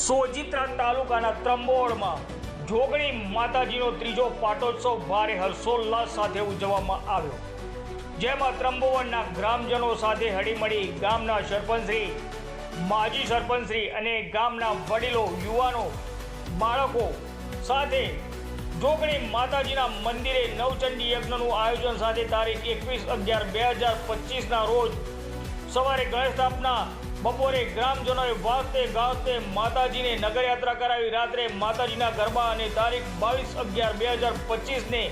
સોજિત્રા તાલુકાના ત્રંબોળમાં જોગણી માતાજીનો ત્રીજો પાટોત્સવ ભારે હર્ષોલ્લાસ સાથે ઉજવવામાં આવ્યો. જેમાં ત્રંબોવનના ગ્રામજનો સાથે હળીમળી ગામના સરપંચશ્રી, માજી સરપંચશ્રી અને ગામના વડીલો, યુવાનો, બાળકો સાથે જોગણી માતાજીના મંદિરે નવચંડી યજ્ઞનું આયોજન સાથે તારીખ એકવીસ અગિયાર બે હજાર પચીસના રોજ સવારે ગણેશ સ્થાપના બપોરે ગ્રામજનોએ વાજતે ગાજતે માતાજીને નગરયાત્રા કરાવી. રાત્રે માતાજીના ગરબા અને તારીખ બાવીસ અગિયાર બે હજાર પચીસને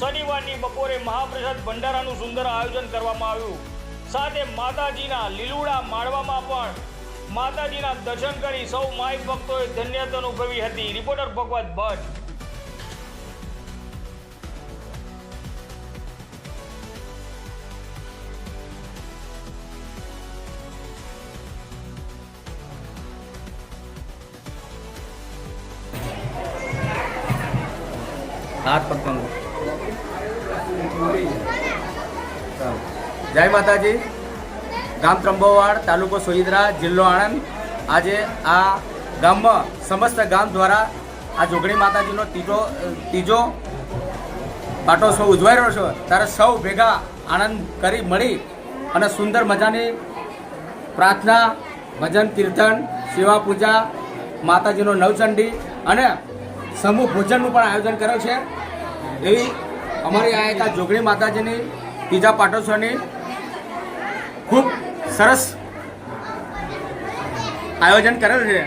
શનિવારની બપોરે મહાપ્રસાદ ભંડારાનું સુંદર આયોજન કરવામાં આવ્યું. સાથે માતાજીના લીલુડા માળવામાં પણ માતાજીના દર્શન કરી સૌ માય ભક્તોએ ધન્યતા અનુભવી હતી. રિપોર્ટર ભગવત ભટ્ટ. હાથ પકડો જય માતાજી. ગામ ત્રંબોવાડ, તાલુકો સોઈદરા જિલ્લો આણંદ. આજે આ ગામમાં સમસ્ત ગામ દ્વારા આ જોગણી માતાજીનો ત્રીજો ત્રીજો પાટોત્સવ ઉજવાઈ રહ્યો છે. ત્યારે સૌ ભેગા આનંદ કરી મળી અને સુંદર મજાની પ્રાર્થના, ભજન, કીર્તન, સેવા પૂજા, માતાજીનો નવચંડી અને સમૂહ ભોજનનું પણ આયોજન કર્યું છે. એવી અમારી આ એક જોગણી માતાજીની, બીજા પાટોત્સવની ખૂબ સરસ આયોજન કરેલું છે.